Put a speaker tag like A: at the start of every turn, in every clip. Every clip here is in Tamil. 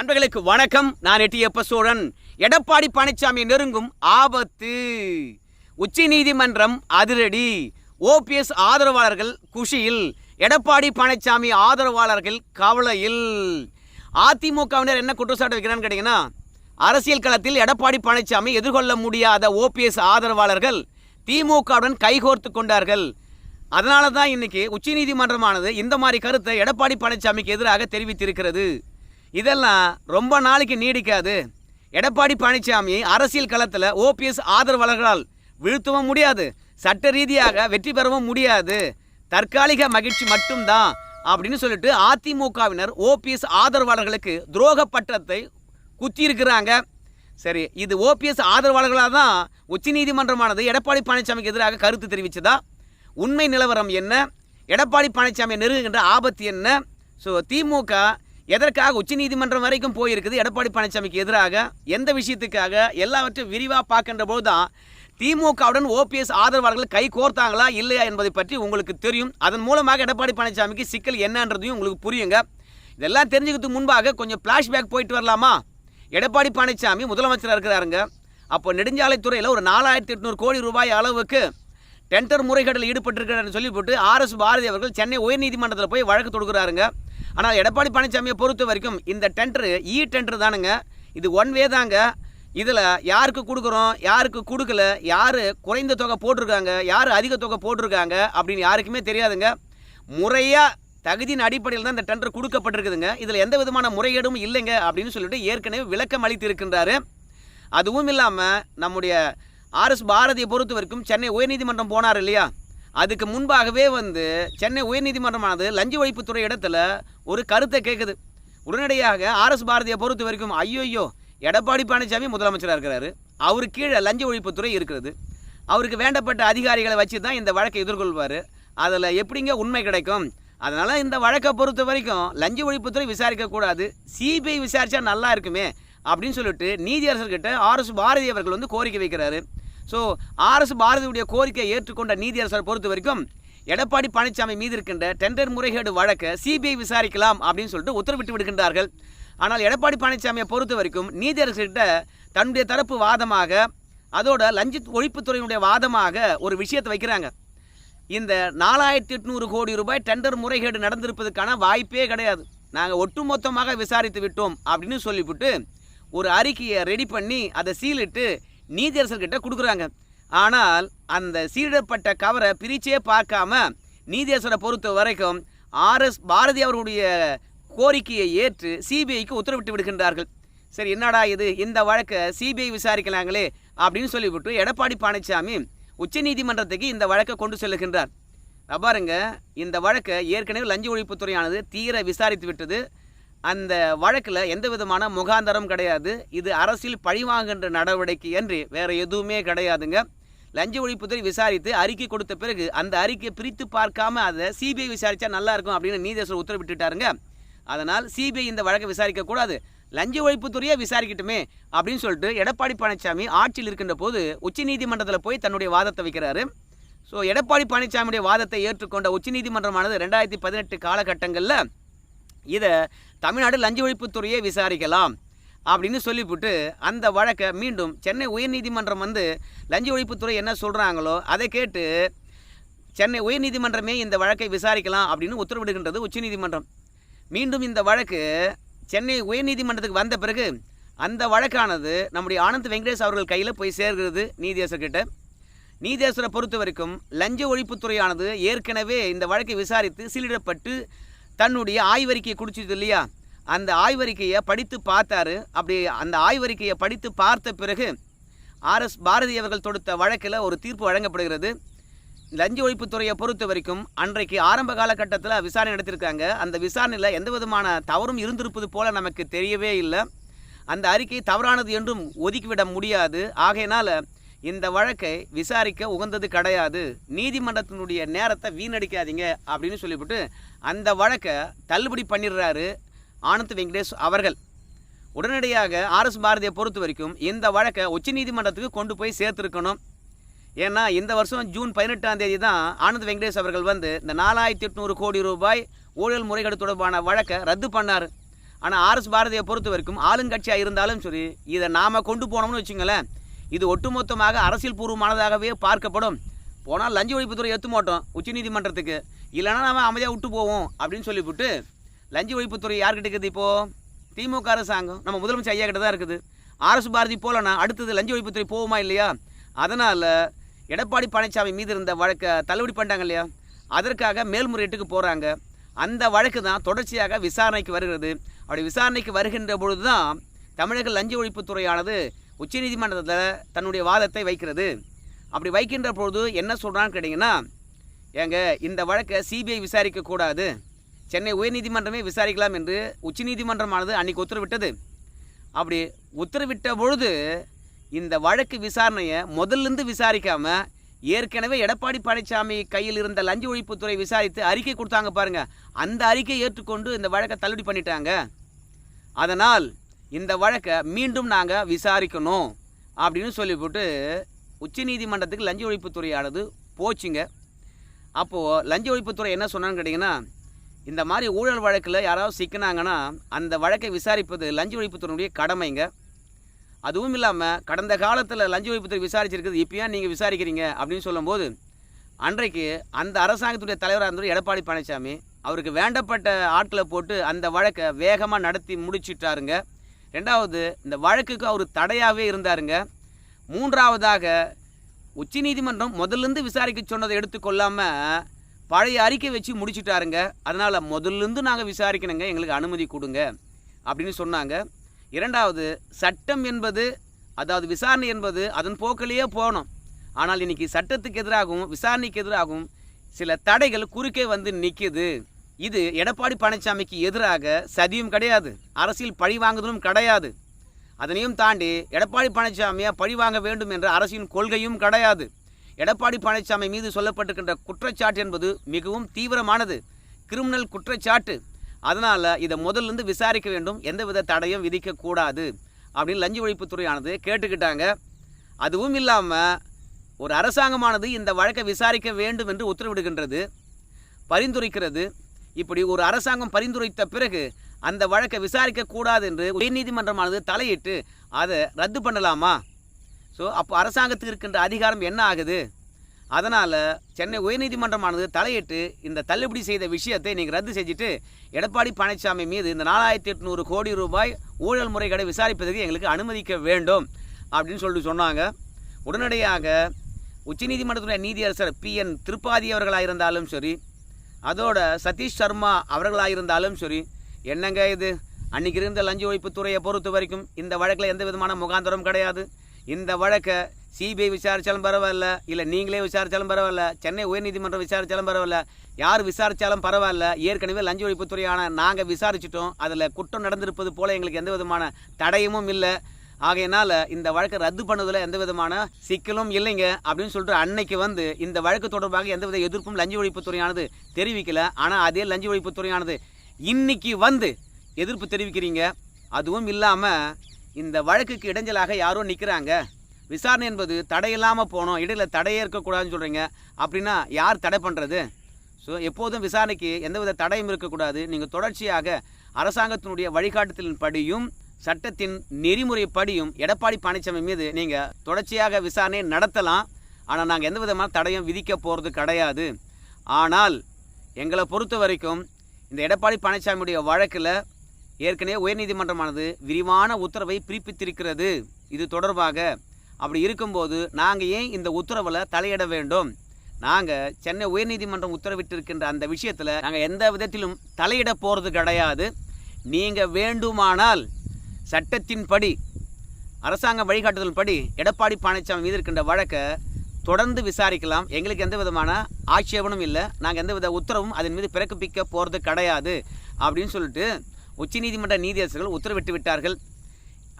A: அன்பர்களுக்கு வணக்கம். நான் எட்டியப்ப சோழன் எடப்பாடி பழனிசாமி நெருங்கும் ஆபத்து. உச்ச நீதிமன்றம் அதிரடி ஓபிஎஸ் ஆதரவாளர்கள் குஷியில். எடப்பாடி பழனிசாமி ஆதரவாளர்கள் கவலையில். அதிமுகவினர் என்ன குற்றச்சாட்டு வைக்கிறான்னு கேட்டிங்கன்னா அரசியல் களத்தில் எடப்பாடி பழனிசாமி எதிர்கொள்ள முடியாத ஓபிஎஸ் ஆதரவாளர்கள் திமுகவுடன் கைகோர்த்து கொண்டார்கள். அதனால தான் இன்னைக்கு உச்சநீதிமன்றமானது இந்த மாதிரி கருத்தை எடப்பாடி பழனிசாமிக்கு எதிராக தெரிவித்திருக்கிறது. இதெல்லாம் ரொம்ப நாளைக்கு நீடிக்காது. எடப்பாடி பழனிசாமி அரசியல் களத்தில் ஓபிஎஸ் ஆதரவாளர்களால் வீழ்த்தவும் முடியாது. சட்ட ரீதியாக வெற்றி பெறவும் முடியாது. தற்காலிக மகிழ்ச்சி மட்டும்தான் அப்படின்னு சொல்லிட்டு அதிமுகவினர் ஓபிஎஸ் ஆதரவாளர்களுக்கு துரோக பட்டத்தை குத்தியிருக்கிறாங்க. சரி இது ஓபிஎஸ் ஆதரவாளர்களாக தான் உச்சநீதிமன்றமானது எடப்பாடி பழனிசாமிக்கு எதிராக கருத்து தெரிவித்ததா உண்மை நிலவரம் என்ன? எடப்பாடி பழனிசாமி நெருங்குகின்ற ஆபத்து என்ன? ஸோ திமுக எதற்காக உச்சநீதிமன்றம் வரைக்கும் போயிருக்குது? எடப்பாடி பழனிசாமிக்கு எதிராக எந்த விஷயத்துக்காக? எல்லாவற்றையும் விரிவாக பார்க்கின்ற போது தான் திமுகவுடன் ஓபிஎஸ் ஆதரவாளர்கள் கை கோர்த்தாங்களா இல்லையா என்பதை பற்றி உங்களுக்கு தெரியும். அதன் மூலமாக எடப்பாடி பழனிசாமிக்கு சிக்கல் என்னன்றதையும் உங்களுக்கு புரியுங்க. இதெல்லாம் தெரிஞ்சுக்கிறதுக்கு முன்பாக கொஞ்சம் ஃப்ளாஷ்பேக் போயிட்டு வரலாமா? எடப்பாடி பழனிசாமி முதலமைச்சராக இருக்கிறாருங்க. அப்போ நெடுஞ்சாலைத்துறையில் ஒரு நாலாயிரத்தி எட்நூறு கோடி ரூபாய் அளவுக்கு டெண்டர் முறைகேடில் ஈடுபட்டிருக்கிறார்னு சொல்லி போட்டு ஆர்எஸ் பாரதி அவர்கள் சென்னை உயர்நீதிமன்றத்தில் போய் வழக்கு தொடுக்கிறாருங்க. ஆனால் எடப்பாடி பழனிசாமியை பொறுத்த வரைக்கும் இந்த டெண்டர் இ டெண்டர் தானுங்க. இது ஒன் வே தாங்க. இதில் யாருக்கு கொடுக்குறோம் யாருக்கு கொடுக்கல யார் குறைந்த தொகை போட்டிருக்காங்க யார் அதிக தொகை போட்டிருக்காங்க அப்படின்னு யாருக்குமே தெரியாதுங்க. முறையாக தகுதியின் அடிப்படையில் தான் இந்த டெண்டர் கொடுக்கப்பட்டிருக்குதுங்க. இதில் எந்த விதமான முறைகேடும் இல்லைங்க அப்படின்னு சொல்லிட்டு ஏற்கனவே விளக்கம் அளித்திருக்கின்றாரு. அதுவும் இல்லாமல் நம்முடைய ஆர்எஸ் பாரதியை பொறுத்த வரைக்கும் சென்னை உயர்நீதிமன்றம் போனார் இல்லையா? அதுக்கு முன்பாகவே வந்து சென்னை உயர்நீதிமன்றமானது லஞ்ச ஒழிப்புத்துறை இடத்துல ஒரு கருத்தை கேட்குது உடனடியாக ஆர்எஸ் பாரதியை பொறுத்த வரைக்கும் ஐயோ எடப்பாடி பழனிசாமி முதலமைச்சராக இருக்கிறாரு. அவரு கீழே லஞ்ச ஒழிப்புத்துறை இருக்கிறது. அவருக்கு வேண்டப்பட்ட அதிகாரிகளை வச்சு தான் இந்த வழக்கை எதிர்கொள்வார். அதில் எப்படிங்க உண்மை கிடைக்கும்? அதனால் இந்த வழக்கை பொறுத்த வரைக்கும் லஞ்ச ஒழிப்புத்துறை விசாரிக்கக்கூடாது சிபிஐ விசாரித்தா நல்லா இருக்குமே அப்படின்னு சொல்லிட்டு நீதியரசர்கிட்ட ஆர்எஸ் பாரதி அவர்கள் வந்து கோரிக்கை வைக்கிறாரு. ஸோ ஆர்எஸ் பாரதியுடைய கோரிக்கையை ஏற்றுக்கொண்ட நீதியரசரை பொறுத்த வரைக்கும் எடப்பாடி பழனிசாமி மீது இருக்கின்ற டெண்டர் முறைகேடு வழக்கை சிபிஐ விசாரிக்கலாம் அப்படின்னு சொல்லிட்டு உத்தரவிட்டு விடுகின்றார்கள். ஆனால் எடப்பாடி பழனிசாமியை பொறுத்த வரைக்கும் நீதியரசர்கிட்ட தன்னுடைய தரப்பு வாதமாக அதோட லஞ்ச ஒழிப்புத்துறையினுடைய வாதமாக ஒரு விஷயத்தை வைக்கிறாங்க. இந்த நாலாயிரத்தி எட்நூறு கோடி ரூபாய் டெண்டர் முறைகேடு நடந்திருப்பதற்கான வாய்ப்பே கிடையாது. நாங்கள் ஒட்டுமொத்தமாக விசாரித்து விட்டோம் அப்படின்னு சொல்லிவிட்டு ஒரு அறிக்கையை ரெடி பண்ணி அதை சீலிட்டு நீதியரசர்கிட்ட கொடுக்குறாங்க. ஆனால் அந்த சீரிடப்பட்ட கவரை பிரிச்சே பார்க்காம நீதியரசரை பொறுத்த வரைக்கும் ஆர்எஸ் பாரதி அவர்களுடைய கோரிக்கையை ஏற்று சிபிஐக்கு உத்தரவிட்டு விடுகின்றார்கள். சரி என்னடா இது? இந்த வழக்கை சிபிஐ விசாரிக்கலாங்களே அப்படின்னு சொல்லிவிட்டு எடப்பாடி பழனிசாமி உச்சநீதிமன்றத்துக்கு இந்த வழக்கை கொண்டு செல்லுகின்றார். பாருங்க இந்த வழக்கை ஏற்கனவே லஞ்ச ஒழிப்புத்துறையானது தீர விசாரித்து விட்டது. அந்த வழக்கில் எந்த விதமான முகாந்தரம் கிடையாது. இது அரசியல் பழிவாங்குகின்ற நடவடிக்கை என்று வேறு எதுவுமே கிடையாதுங்க. லஞ்ச ஒழிப்புத்துறை விசாரித்து அறிக்கை கொடுத்த பிறகு அந்த அறிக்கையை பிரித்து பார்க்காம அதை சிபிஐ விசாரித்தா நல்லா இருக்கும் அப்படின்னு நீதேசர் உத்தரவிட்டுட்டாருங்க. அதனால் சிபிஐ இந்த வழக்கை விசாரிக்கக்கூடாது லஞ்ச ஒழிப்புத்துறையே விசாரிக்கட்டுமே அப்படின்னு சொல்லிட்டு எடப்பாடி பழனிசாமி ஆட்சியில் இருக்கின்ற போது உச்சநீதிமன்றத்தில் போய் தன்னுடைய வாதத்தை வைக்கிறாரு. ஸோ எடப்பாடி பழனிசாமியுடைய வாதத்தை ஏற்றுக்கொண்ட உச்சநீதிமன்றமானது ரெண்டாயிரத்தி பதினெட்டு காலகட்டங்களில் இதை தமிழ்நாடு லஞ்ச ஒழிப்புத்துறையே விசாரிக்கலாம் அப்படின்னு சொல்லிவிட்டு அந்த வழக்கை மீண்டும் சென்னை உயர்நீதிமன்றம் வந்து லஞ்ச ஒழிப்புத்துறை என்ன சொல்கிறாங்களோ அதை கேட்டு சென்னை உயர்நீதிமன்றமே இந்த வழக்கை விசாரிக்கலாம் அப்படின்னு உத்தரவிடுகின்றது உச்சநீதிமன்றம். மீண்டும் இந்த வழக்கு சென்னை உயர்நீதிமன்றத்துக்கு வந்த பிறகு அந்த வழக்கானது நம்முடைய ஆனந்த் வெங்கடேஷ் அவர்கள் கையில் போய் சேர்கிறது நீதியரசர்கிட்ட நீதியரசரை பொறுத்த வரைக்கும் லஞ்ச ஒழிப்புத்துறையானது ஏற்கனவே இந்த வழக்கை விசாரித்து சீலிடப்பட்டு தன்னுடைய ஆய்வறிக்கையை குடிச்சிது இல்லையா? அந்த ஆய்வறிக்கையை படித்து பார்த்தாரு. அப்படி அந்த ஆய்வறிக்கையை படித்து பார்த்த பிறகு ஆர்எஸ் பாரதி அவர்கள் தொடுத்த வழக்கில் ஒரு தீர்ப்பு வழங்கப்படுகிறது. லஞ்ச ஒழிப்புத்துறையை பொறுத்த வரைக்கும் அன்றைக்கு ஆரம்ப காலகட்டத்தில் விசாரணை நடத்தியிருக்காங்க. அந்த விசாரணையில் எந்த விதமான தவறும் இருந்திருப்பது போல நமக்கு தெரியவே இல்லை. அந்த அறிக்கை தவறானது என்றும் ஒதுக்கிவிட முடியாது. ஆகையினால் இந்த வழக்கை விசாரிக்க உகந்தது கிடையாது. நீதிமன்றத்தினுடைய நேரத்தை வீணடிக்காதீங்க அப்படின்னு சொல்லிவிட்டு அந்த வழக்கை தள்ளுபடி பண்ணிடுறாரு ஆனந்த் வெங்கடேஷ் அவர்கள். உடனடியாக ஆர்எஸ் பாரதியை பொறுத்த வரைக்கும் இந்த வழக்கை உச்சநீதிமன்றத்துக்கு கொண்டு போய் சேர்த்துருக்கணும். ஏன்னா இந்த வருஷம் ஜூன் பதினெட்டாம் தேதி தான் ஆனந்த் வெங்கடேஷ் அவர்கள் வந்து இந்த நாலாயிரத்தி எட்நூறு கோடி ரூபாய் ஊழல் முறைகேடு தொடர்பான வழக்கை ரத்து பண்ணார். ஆனால் ஆர்எஸ் பாரதியை பொறுத்த வரைக்கும் ஆளுங்கட்சியாக இருந்தாலும் சரி இதை நாம் கொண்டு போனோம்னு வச்சுங்களேன் இது ஒட்டுமொத்தமாக அரசியல் பூர்வமானதாகவே பார்க்கப்படும். போனால் லஞ்ச ஒழிப்புத்துறை ஏற்று மாட்டோம் உச்சநீதிமன்றத்துக்கு இல்லைன்னா நம்ம அமைதியாக விட்டு போவோம் அப்படின்னு சொல்லிவிட்டு லஞ்ச ஒழிப்புத்துறை யார்கிட்ட இருக்குது இப்போது திமுக அரசாங்கம். நம்ம முதலமைச்சர் ஐயா கிட்ட தான் இருக்குது ஆர்எஸ் பாரதி போலனா அடுத்தது லஞ்ச ஒழிப்புத்துறை போகுமா இல்லையா? அதனால் எடப்பாடி பழனிசாமி மீது இருந்த வழக்கை தள்ளுபடி பண்ணிட்டாங்க இல்லையா? அதற்காக மேல்முறையீட்டுக்கு போகிறாங்க அந்த வழக்கு தான் தொடர்ச்சியாக விசாரணைக்கு வருகிறது. அப்படி விசாரணைக்கு வருகின்ற பொழுது தான் தமிழக லஞ்ச ஒழிப்புத்துறையானது உச்சநீதிமன்றத்தில் தன்னுடைய வாதத்தை வைக்கிறது. அப்படி வைக்கின்ற பொழுது என்ன சொல்கிறான்னு கேட்டிங்கன்னா ஏங்க இந்த வழக்கை சிபிஐ விசாரிக்கக்கூடாது சென்னை உயர்நீதிமன்றமே விசாரிக்கலாம் என்று உச்சநீதிமன்றமானது அன்னைக்கு உத்தரவிட்டது. அப்படி உத்தரவிட்ட பொழுது இந்த வழக்கு விசாரணையை முதல்லேருந்து விசாரிக்காமல் ஏற்கனவே எடப்பாடி பழனிசாமி கையில் இருந்த லஞ்ச ஒழிப்புத்துறை விசாரித்து அறிக்கை கொடுத்தாங்க பாருங்கள் அந்த அறிக்கையை ஏற்றுக்கொண்டு இந்த வழக்கை தள்ளுபடி பண்ணிட்டாங்க. அதனால் இந்த வழக்கை மீண்டும் நாங்கள் விசாரிக்கணும் அப்படின்னு சொல்லிவிட்டு உச்சநீதிமன்றத்துக்கு லஞ்ச ஒழிப்புத்துறையானது போச்சுங்க. அப்போது லஞ்ச ஒழிப்புத்துறை என்ன சொன்னான்னு கேட்டிங்கன்னா இந்த மாதிரி ஊழல் வழக்கில் யாராவது சிக்கினாங்கன்னா அந்த வழக்கை விசாரிப்பது லஞ்ச ஒழிப்புத்துறையுடைய கடமைங்க. அதுவும் இல்லாமல் கடந்த காலத்தில் லஞ்ச ஒழிப்புத்துறை விசாரிச்சிருக்கிறது இப்போ ஏன் நீங்கள் விசாரிக்கிறீங்க அப்படின்னு சொல்லும்போது அன்றைக்கு அந்த அரசாங்கத்துடைய தலைவராக இருந்தவர் எடப்பாடி பழனிசாமி அவருக்கு வேண்டப்பட்ட ஆட்களை போட்டு அந்த வழக்கை வேகமாக நடத்தி முடிச்சிட்டாருங்க. ரெண்டாவது இந்த வழக்குக்கு அவர் தடையாகவே இருந்தாருங்க. மூன்றாவதாக உச்சநீதிமன்றம் முதல்லேருந்து விசாரிக்க சொன்னதை எடுத்துக்கொள்ளாமல் பழைய அறிக்கை வச்சு முடிச்சுட்டாருங்க. அதனால் முதல்லேருந்து நாங்கள் விசாரிக்கணுங்க எங்களுக்கு அனுமதி கொடுங்க அப்படின்னு சொன்னாங்க. இரண்டாவது சட்டம் என்பது அதாவது விசாரணை என்பது அதன் போக்கிலேயே போகணும். ஆனால் இன்னைக்கு சட்டத்துக்கு எதிராகவும் விசாரணைக்கு எதிராகவும் சில தடைகள் குறுக்கே வந்து நிற்கிது இது எடப்பாடி பழனிசாமிக்கு எதிராக சதியும் கிடையாது. அரசியல் பழி வாங்குதலும் கிடையாது. அதனையும் தாண்டி எடப்பாடி பழனிசாமியை பழி வாங்க வேண்டும் என்ற அரசின் கொள்கையும் கிடையாது. எடப்பாடி பழனிசாமி மீது சொல்லப்பட்டிருக்கின்ற குற்றச்சாட்டு என்பது மிகவும் தீவிரமானது. கிரிமினல் குற்றச்சாட்டு. அதனால் இதை முதல்லேருந்து விசாரிக்க வேண்டும். எந்தவித தடையும் விதிக்கக்கூடாது. அப்படின்னு லஞ்ச ஒழிப்புத்துறையானது கேட்டுக்கிட்டாங்க. அதுவும் இல்லாமல் ஒரு அரசாங்கமானது இந்த வழக்கை விசாரிக்க வேண்டும் என்று உத்தரவிடுகின்றது. பரிந்துரைக்கிறது. இப்படி ஒரு அரசாங்கம் பரிந்துரைத்த பிறகு அந்த வழக்கை விசாரிக்கக்கூடாது என்று உயர்நீதிமன்றமானது தலையிட்டு அதை ரத்து பண்ணலாமா? ஸோ அப்போ அரசாங்கத்துக்கு இருக்கின்ற அதிகாரம் என்ன ஆகுது? அதனால் சென்னை உயர்நீதிமன்றமானது தலையிட்டு இந்த தள்ளுபடி செய்த விஷயத்தை நீங்கள் ரத்து செஞ்சுட்டு எடப்பாடி பழனிசாமி மீது இந்த நாலாயிரத்தி எட்நூறு கோடி ரூபாய் ஊழல் முறைகளை விசாரிப்பதற்கு எங்களுக்கு அனுமதிக்க வேண்டும் அப்படின்னு சொல்லிட்டு சொன்னாங்க. உடனடியாக உச்சநீதிமன்றத்துடைய நீதியரசர் பி என் திருப்பாதி அவர்களாக இருந்தாலும் சரி அதோட சதீஷ் சர்மா அவர்களாக இருந்தாலும் சரி என்னங்க இது? அன்னைக்கு இருந்த லஞ்ச ஒழிப்புத்துறையை பொறுத்த வரைக்கும் இந்த வழக்கில் எந்த விதமான முகாந்தரம் கிடையாது. இந்த வழக்கை சிபிஐ விசாரித்தாலும் பரவாயில்ல இல்லை நீங்களே விசாரித்தாலும் பரவாயில்ல சென்னை உயர்நீதிமன்றம் விசாரித்தாலும் பரவாயில்ல யார் விசாரித்தாலும் பரவாயில்ல ஏற்கனவே லஞ்ச ஒழிப்புத்துறையான நாங்கள் விசாரிச்சிட்டோம் அதில் குற்றம் நடந்திருப்பது போல எங்களுக்கு எந்த விதமான தடையமும் இல்லை. ஆகையினால இந்த வழக்கை ரத்து பண்ணதில் எந்த விதமான சிக்கலும் இல்லைங்க அப்படின்னு சொல்லிட்டு அன்னைக்கு வந்து இந்த வழக்கு தொடர்பாக எந்தவித எதிர்ப்பும் லஞ்ச ஒழிப்புத்துறையானது தெரிவிக்கல. ஆனால் அதே லஞ்ச ஒழிப்புத்துறையானது இன்னைக்கு வந்து எதிர்ப்பு தெரிவிக்கிறீங்க. அதுவும் இல்லாமல் இந்த வழக்குக்கு இடைஞ்சலாக யாரோ நிற்கிறாங்க விசாரணை என்பது தடையில்லாமல் போகணும் இடையில தடையே இருக்கக்கூடாதுன்னு சொல்கிறீங்க அப்படின்னா யார் தடை பண்ணுறது ஸோ எப்போதும் விசாரணைக்கு எந்தவித தடையும் இருக்கக்கூடாது. நீங்கள் தொடர்ச்சியாக அரசாங்கத்தினுடைய வழிகாட்டுதலின் படியும் சட்டத்தின் நெறிமுறைப்படியும் எடப்பாடி பழனிசாமி மீது நீங்கள் தொடர்ச்சியாக விசாரணை நடத்தலாம். ஆனால் நாங்கள் எந்த விதமான தடையும் விதிக்க போகிறது கிடையாது. ஆனால் எங்களை பொறுத்த வரைக்கும் இந்த எடப்பாடி பழனிசாமியுடைய வழக்கில் ஏற்கனவே உயர்நீதிமன்றமானது விரிவான உத்தரவை பிறப்பித்திருக்கிறது. இது தொடர்பாக அப்படி இருக்கும்போது நாங்கள் ஏன் இந்த உத்தரவில் தலையிட வேண்டும்? நாங்கள் சென்னை உயர்நீதிமன்றம் உத்தரவிட்டிருக்கின்ற அந்த விஷயத்தில் நாங்கள் எந்த விதத்திலும் தலையிட போகிறது கிடையாது. நீங்கள் வேண்டுமானால் சட்டத்தின்படி அரசாங்க வழிகாட்டுதல் படி எடப்பாடி பழனிசாமி மீது இருக்கின்ற வழக்கை தொடர்ந்து விசாரிக்கலாம். எங்களுக்கு எந்த விதமான ஆட்சேபனும் இல்லை. நாங்கள் எந்த வித உத்தரவும் அதன் மீது பிறப்பிக்க போகிறது கிடையாது அப்படின்னு சொல்லிட்டு உச்சநீதிமன்ற நீதியரசர்கள் உத்தரவிட்டு விட்டார்கள்.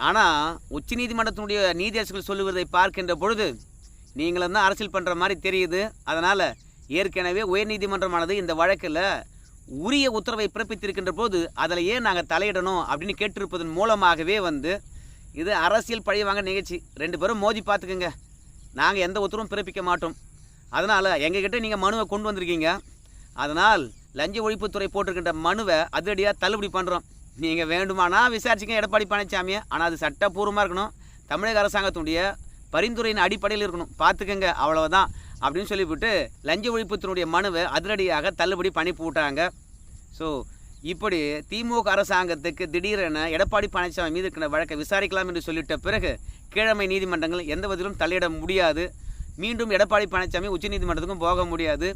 A: ஆனால் உச்சநீதிமன்றத்தினுடைய நீதியரசர்கள் சொல்லுவதை பார்க்கின்ற பொழுது நீங்களும் தான் அரசியல் பண்ணுற மாதிரி தெரியுது. அதனால் ஏற்கனவே உயர்நீதிமன்றமானது இந்த வழக்கில் உரிய உத்தரவை பிறப்பித்திருக்கின்ற போது அதில் ஏன் நாங்கள் தலையிடணும் அப்படின்னு கேட்டிருப்பதன் மூலமாகவே வந்து இது அரசியல் பழிவாங்க நிகழ்ச்சி. ரெண்டு பேரும் மோதி பார்த்துக்குங்க. நாங்கள் எந்த உத்தரவும் பிறப்பிக்க மாட்டோம். அதனால் எங்ககிட்ட நீங்கள் மனுவை கொண்டு வந்திருக்கீங்க. அதனால் லஞ்ச ஒழிப்புத்துறை போட்டிருக்கின்ற மனுவை அதிரடியாக தள்ளுபடி பண்ணுறோம் நீங்கள் வேண்டுமானா விசாரிச்சிங்க எடப்பாடி பழனிசாமி ஆனால் அது சட்டப்பூர்வமாக இருக்கணும். தமிழக அரசாங்கத்தினுடைய பரிந்துரையின் அடிப்படையில் இருக்கணும். பார்த்துக்கங்க அவ்வளவுதான். அப்படின்னு சொல்லிவிட்டு லஞ்ச ஒழிப்புத்தினுடைய மனுவை அதிரடியாக தள்ளுபடி பண்ணி போட்டாங்க. ஸோ இப்படி திமுக அரசாங்கத்துக்கு திடீரென எடப்பாடி பழனிசாமி மீது இருக்கிற வழக்கை விசாரிக்கலாம் என்று சொல்லிட்ட பிறகு கீழமை நீதிமன்றங்கள் எந்த பதிலும் தலையிட முடியாது. மீண்டும் எடப்பாடி பழனிசாமி உச்சநீதிமன்றத்துக்கும் போக முடியாது.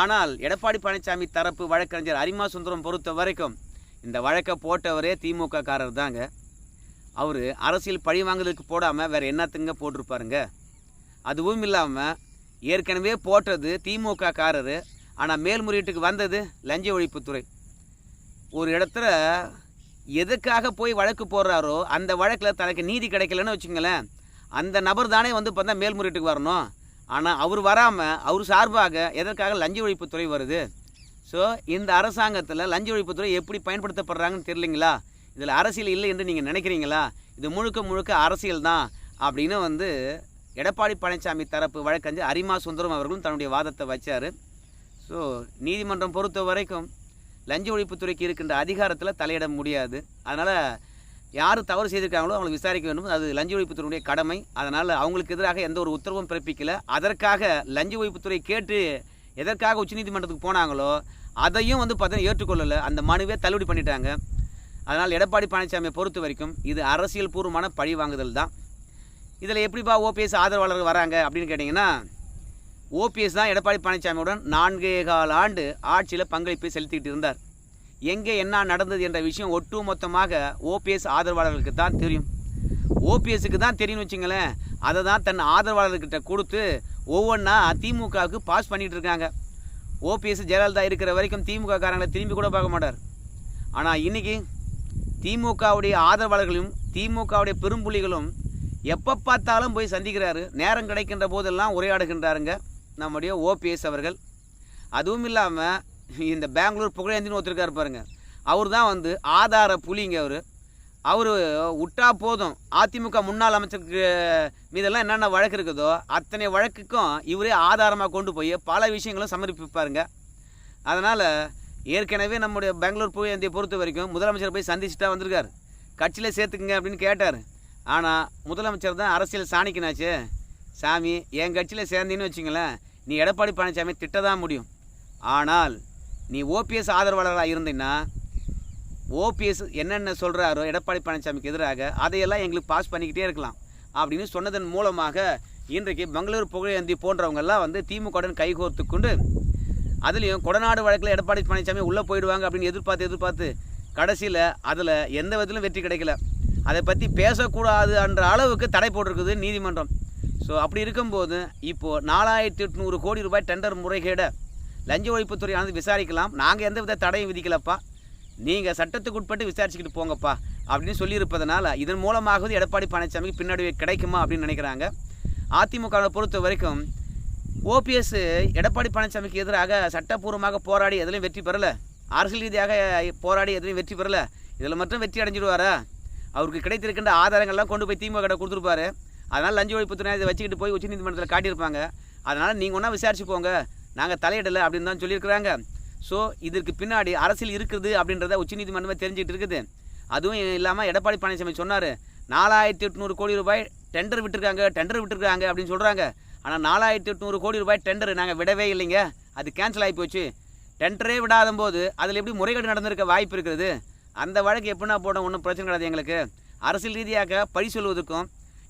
A: ஆனால் எடப்பாடி பழனிசாமி தரப்பு வழக்கறிஞர் அரிமா சுந்தரம் பொறுத்த வரைக்கும் இந்த வழக்கை போட்டவரே திமுக காரர் தாங்க. அவர் அரசியல் பழி வாங்குறதுக்கு போடாமல் வேறு என்னத்துங்க போட்டிருப்பாருங்க? அதுவும் இல்லாமல் ஏற்கனவே போட்டது திமுக காரர் ஆனால் மேல்முறையீட்டுக்கு வந்தது லஞ்ச ஒழிப்புத்துறை. ஒரு இடத்துல எதுக்காக போய் வழக்கு போடுறாரோ அந்த வழக்கில் தனக்கு நீதி கிடைக்கலன்னு வச்சுங்களேன் அந்த நபர் தானே வந்து பார்த்தா மேல்முறையீட்டுக்கு வரணும். ஆனால் அவர் வராமல் அவர் சார்பாக எதற்காக லஞ்ச ஒழிப்புத்துறை வருது? ஸோ இந்த அரசாங்கத்தில் லஞ்ச ஒழிப்புத்துறை எப்படி பயன்படுத்தப்படுறாங்கன்னு தெரியலைங்களா? இதில் அரசியல் இல்லை என்று நீங்கள் நினைக்கிறீங்களா? இது முழுக்க முழுக்க அரசியல் தான் அப்படின்னு வந்து எடப்பாடி பழனிசாமி தரப்பு வழக்கறிஞர் அரிமா சுந்தரம் அவர்களும் தன்னுடைய வாதத்தை வச்சார். ஸோ நீதிமன்றம் பொறுத்த வரைக்கும் லஞ்ச ஒழிப்புத்துறைக்கு இருக்கின்ற அதிகாரத்தில் தலையிட முடியாது. அதனால் யார் தவறு செய்திருக்காங்களோ அவங்களை விசாரிக்க வேண்டும். அது லஞ்ச ஒழிப்புத்துறையுடைய கடமை. அதனால் அவங்களுக்கு எதிராக எந்த ஒரு உத்தரவும் பிறப்பிக்கல. அதற்காக லஞ்ச ஒழிப்புத்துறை கேட்டு எதற்காக உச்சநீதிமன்றத்துக்கு போனாங்களோ அதையும் வந்து பார்த்தீங்கன்னா ஏற்றுக்கொள்ளலை. அந்த மனுவே தள்ளுபடி பண்ணிட்டாங்க. அதனால் எடப்பாடி பழனிசாமியை பொறுத்த வரைக்கும் இது அரசியல் பூர்வமான பழி வாங்குதல் தான். இதில் எப்படிப்பா ஓபிஎஸ் ஆதரவாளர்கள் வராங்க அப்படின்னு கேட்டிங்கன்னா ஓபிஎஸ் தான் எடப்பாடி பழனிசாமியுடன் நான்கே கால் ஆண்டு ஆட்சியில் பங்களிப்பை செலுத்திக்கிட்டு இருந்தார். எங்கே என்ன நடந்தது என்ற விஷயம் ஒட்டு மொத்தமாக ஓபிஎஸ் ஆதரவாளர்களுக்கு தான் தெரியும். ஓபிஎஸ்க்கு தான் தெரியும்னு வச்சுங்களேன் அதை தான் தன் ஆதரவாளர்கிட்ட கொடுத்து ஒவ்வொன்றா திமுகவுக்கு பாஸ் பண்ணிகிட்டு இருக்காங்க. ஓபிஎஸ் ஜெயலலிதா இருக்கிற வரைக்கும் திமுக காரங்களை திரும்பி கூட பார்க்க மாட்டார். ஆனால் இன்றைக்கி திமுகவுடைய ஆதரவாளர்களும் திமுகவுடைய பெரும்புள்ளிகளும் எப்போ பார்த்தாலும் போய் சந்திக்கிறாரு? நேரம் கிடைக்கின்ற போதெல்லாம் உரையாடுகின்றாருங்க நம்முடைய ஓபிஎஸ் அவர்கள். அதுவும் இல்லாமல் இந்த பெங்களூர் புகழேந்தின்னு ஒருத்தருக்கார் பாருங்க. அவர் தான் வந்து ஆதார புலிங்க அவர். அவர் விட்டா போதும். அதிமுக முன்னாள் அமைச்சருக்கு மீதெல்லாம் என்னென்ன வழக்கு இருக்குதோ அத்தனை வழக்குக்கும் இவரே ஆதாரமாக கொண்டு போய் பல விஷயங்களும் சமர்ப்பிப்பாருங்க. அதனால் ஏற்கனவே நம்முடைய பெங்களூர் புகழேந்தியை பொறுத்த வரைக்கும் முதலமைச்சர் போய் சந்திச்சுட்டா வந்திருக்கார். கட்சியில் சேர்த்துக்குங்க அப்படின்னு கேட்டார். ஆனால் முதலமைச்சர் தான் அரசியல் சாணிக்கினாச்சு. சாமி என் கட்சியில் சேர்ந்தின்னு வச்சுங்களேன் நீ எடப்பாடி பழனிசாமி திட்ட தான் முடியும். ஆனால் நீ ஓபிஎஸ் ஆதரவாளராக இருந்தீங்கன்னா ஓபிஎஸ் என்னென்ன சொல்கிறாரோ எடப்பாடி பழனிசாமிக்கு எதிராக அதையெல்லாம் எங்களுக்கு பாஸ் பண்ணிக்கிட்டே இருக்கலாம் அப்படின்னு சொன்னதன் மூலமாக இன்றைக்கு பெங்களூர் புகழேந்தி போன்றவங்கெல்லாம் வந்து திமுகவுடன் கைகோர்த்து கொண்டு அதுலேயும் கொடநாடு வழக்கில் எடப்பாடி பழனிசாமி உள்ளே போயிடுவாங்க அப்படின்னு எதிர்பார்த்து எதிர்பார்த்து கடைசியில் அதில் எந்த விதத்திலும் வெற்றி கிடைக்கல. அதை பற்றி பேசக்கூடாது என்ற அளவுக்கு தடை போட்டிருக்குது நீதிமன்றம். ஸோ அப்படி இருக்கும்போது இப்போது நாலாயிரத்தி எட்நூறு கோடி ரூபாய் டெண்டர் முறைகேடை லஞ்ச ஒழிப்புத்துறையானது விசாரிக்கலாம். நாங்கள் எந்த வித தடையும் விதிக்கலப்பா. நீங்கள் சட்டத்துக்கு உட்பட்டு விசாரிச்சுக்கிட்டு போங்கப்பா அப்படின்னு சொல்லியிருப்பதனால இதன் மூலமாகவது எடப்பாடி பழனிசாமிக்கு பின்னாடி கிடைக்குமா அப்படின்னு நினைக்கிறாங்க. அதிமுகவை பொறுத்த வரைக்கும் ஓபிஎஸ் எடப்பாடி பழனிசாமிக்கு எதிராக சட்டப்பூர்வமாக போராடி எதுலையும் வெற்றி பெறலை. அரசியல் ரீதியாக போராடி எதுலையும் வெற்றி பெறலை. இதில் மட்டும் வெற்றி அடைஞ்சிடுவாரா? அவருக்கு கிடைத்திருக்கின்ற ஆதாரங்கள்லாம் கொண்டு போய் திமுக கிட்ட கொடுத்துருப்பாரு. அதனால் லஞ்ச ஒழிப்புத்துறை இதை வச்சுக்கிட்டு போய் உச்சநீதிமன்றத்தில் காட்டியிருப்பாங்க. அதனால் நீங்கள் ஒன்றா விசாரிச்சு போங்க. நாங்கள் தலையிடலை அப்படின்னு தான் சொல்லியிருக்கிறாங்க. ஸோ இதற்கு பின்னாடி அரசியல் இருக்குது அப்படின்றத உச்சநீதிமன்றமே தெரிஞ்சுக்கிட்டு இருக்குது. அதுவும் இல்லாமல் எடப்பாடி பழனிசாமி சொன்னார் நாலாயிரத்தி எட்நூறு கோடி ரூபாய் டெண்டர் விட்டுருக்காங்க டெண்டர் விட்டுருக்காங்க அப்படின்னு சொல்கிறாங்க ஆனால் நாலாயிரத்தி எட்நூறு கோடி ரூபாய் டெண்டர் நாங்கள் விடவே இல்லைங்க. அது கேன்சல் ஆகி போச்சு. டெண்டரே விடாத போது அதில் எப்படி முறைகேடு நடந்திருக்க வாய்ப்பு இருக்கிறது அந்த வழக்கு எப்படின்னா போட ஒன்றும் பிரச்சனை கிடையாது எங்களுக்கு. அரசியல் ரீதியாக பழி சொல்வதற்கும்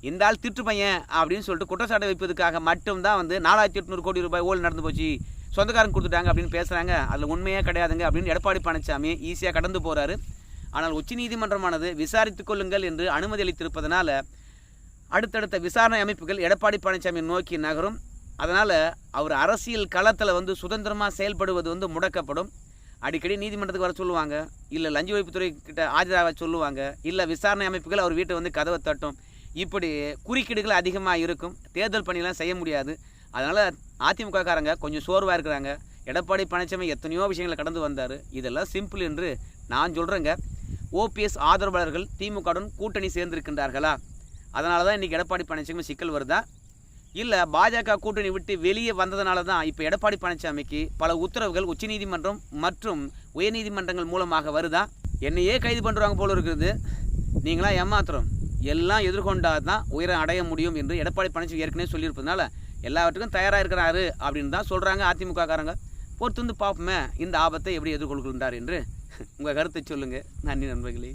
A: இந்த ஆள் திட்டு பையன் அப்படின்னு சொல்லிட்டு குற்றச்சாட்டை வைப்பதற்காக மட்டும்தான் வந்து நாலாயிரத்தி எட்நூறு கோடி ரூபாய் ஓல் நடந்து போச்சு. சொந்தக்காரங்க கொடுத்துட்டாங்க அப்படின்னு பேசுகிறாங்க அதில் உண்மையே கிடையாதுங்க அப்படின்னு எடப்பாடி பழனிசாமி ஈஸியாக கடந்து போகிறாரு ஆனால் உச்சநீதிமன்றமானது விசாரித்துக் கொள்ளுங்கள் என்று அனுமதி அளித்திருப்பதனால் அடுத்தடுத்த விசாரணை அமைப்புகள் எடப்பாடி பழனிசாமி நோக்கி நகரும். அதனால் அவர் அரசியல் களத்தில் வந்து சுதந்திரமாக செயல்படுவது வந்து முடக்கப்படும். அடிக்கடி நீதிமன்றத்துக்கு வர சொல்லுவாங்க. இல்லை லஞ்ச ஒழிப்புத்துறை கிட்ட ஆஜராக சொல்லுவாங்க. இல்லை விசாரணை அமைப்புகள் அவர் வீட்டை வந்து கதவை தட்டும். இப்படி குறுக்கீடுகள் அதிகமாக இருக்கும். தேர்தல் பணியெல்லாம் செய்ய முடியாது. அதனால் அதிமுககாரங்க கொஞ்சம் சோர்வாக இருக்கிறாங்க. எடப்பாடி பழனிசாமி எத்தனையோ விஷயங்களை கடந்து வந்தார். இதெல்லாம் சிம்பிள் என்று நான் சொல்கிறேங்க ஓபிஎஸ் ஆதரவாளர்கள் திமுகவுடன் கூட்டணி சேர்ந்திருக்கின்றார்களா? அதனால தான் இன்றைக்கி எடப்பாடி பழனிசாமி சிக்கல் வருதா? இல்லை பாஜக கூட்டணி விட்டு வெளியே வந்ததுனால தான் இப்போ எடப்பாடி பழனிசாமிக்கு பல உத்தரவுகள் உச்சநீதிமன்றம் மற்றும் உயர்நீதிமன்றங்கள் மூலமாக வருதா? என்னையே கைது பண்ணுறாங்க போல இருக்கிறது நீங்களாம் ஏமாத்திரம் எல்லாம் எதிர்கொண்டால் தான் உயரம் அடைய முடியும் என்று எடப்பாடி பழனிசாமி ஏற்கனவே சொல்லியிருப்பதுனால எல்லாவற்றுக்கும் தயாராக இருக்கிறாரு அப்படின்னு தான் சொல்கிறாங்க அதிமுக காரங்க பொறுத்து வந்து பார்ப்போமே இந்த ஆபத்தை எப்படி எதிர்கொள்கின்றார் என்று. உங்கள் கருத்தை சொல்லுங்கள் நன்றி நண்பர்களே.